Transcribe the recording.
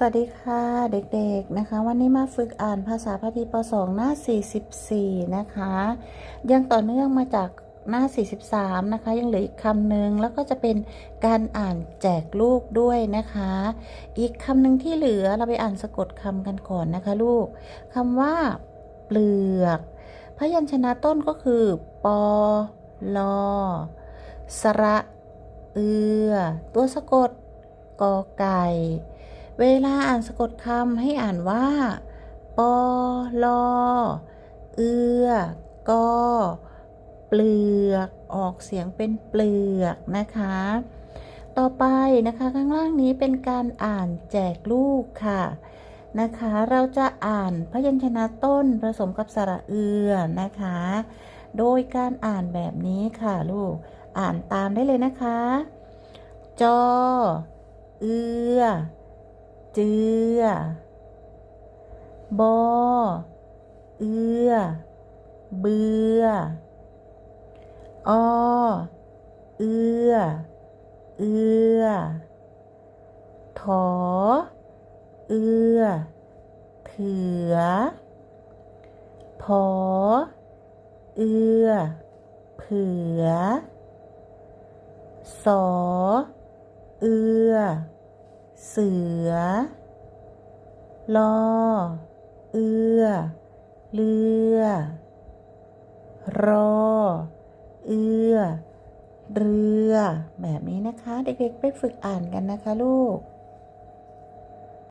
สวัสดีค่ะเด็กๆนะคะ วันนี้มาฝึกอ่านภาษาพาลีป .2 หน้า 44 นะคะ ยังต่อเนื่องมาจากหน้า 43 นะคะ ยังเหลืออีกคำหนึ่งแล้วก็จะเป็นการอ่านแจกลูกด้วยนะคะ อีกคำหนึ่งที่เหลือเราไปอ่านสะกดคำกันก่อนนะคะลูกคำว่า เปลือก พยัญชนะต้นก็คือ ปอลอสระ เอือ ตัวสะกดกอไก่ เวลาอ่านสะกดคำให้อ่านว่า ปอลอ เอือ กอ เปลือก ออกเสียงเป็นเปลือกนะคะ ต่อไปนะคะข้างล่างนี้เป็นการอ่านแจกลูกค่ะนะคะ เราจะอ่านพยัญชนะต้นผสมกับสระเอือนะคะ โดยการอ่านแบบนี้ค่ะลูก อ่านตามได้เลยนะคะ จอ เอือ เจือบอเอือ เบืออเอือ เอือ ถอ เอือ เถือ พอ เอือ เผือ สอ เอือ เสือ ลอ เอือเรือ รอ เอือ เรือ แบบนี้นะคะ เด็กๆ ไปฝึกอ่านกันนะคะลูก